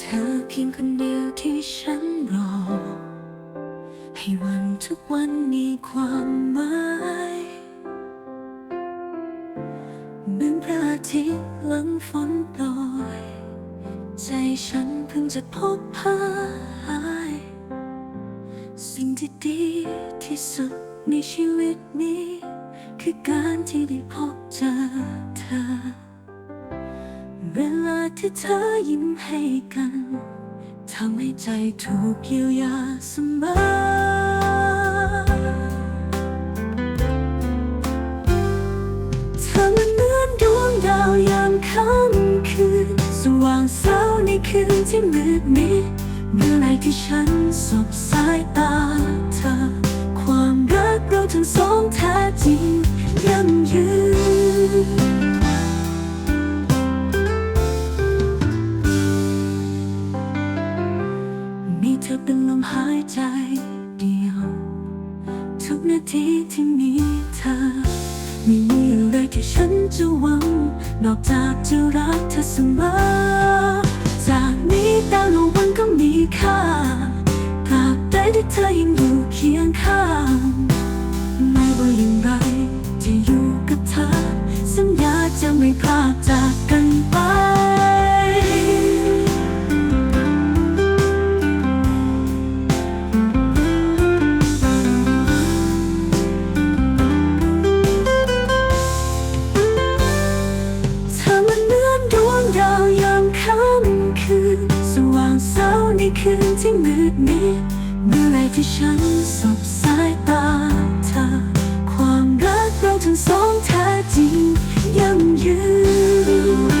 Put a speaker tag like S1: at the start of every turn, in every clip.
S1: เธอเพียงคนเดียวที่ฉันรอ ให้วันทุกวันมีความหมายเหมือนพระอาทิตย์หลังฝนโปรยใจฉันเพิ่งจะพบหายสิ่งที่ดีที่สุดในชีวิตนี้ คือการที่ได้พบ ที่เธอยิ้มให้กันทำให้ใจถูกเยียวยาเสมอ เธอมันเหมือนดวงดาวยามค่ำคืน สว่างเศร้าในคืนที่มืดมิดเมื่อไรที่ฉันสบสายตาเธอ เป็นลมหายใจเดียว ทุกนาทีที่มีเธอ ไม่มีอะไรที่ฉันจะหวัง นอกจากจะรักเธอเสมอ จากนี้ดาวและวันก็มีค่าตราบใดที่เธอยังอยู่เคียงข้าง ไม่ว่าอย่างไรจะอยู่กับเธอ สัญญาจะไม่พลาดจากกัน สางเศร้าในคืนที่มืดมิดเมื่อไรที่ฉันสบสายตาเธอ ความรักเราทั้งสองแท้จริงยั่งยืน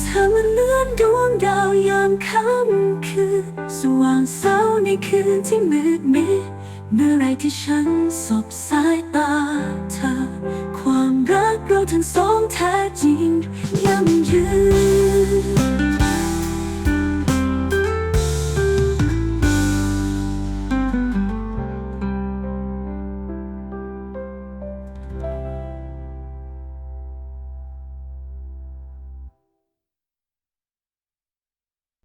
S1: เธอมันเหมือนดวงดาวยามค่ำคืนสว่างเศร้าในคืนที่มืดมิด เมื่อไรที่ฉันสบสายตาเธอ ความรักเราทั้งสองแท้จริงยั่งยืน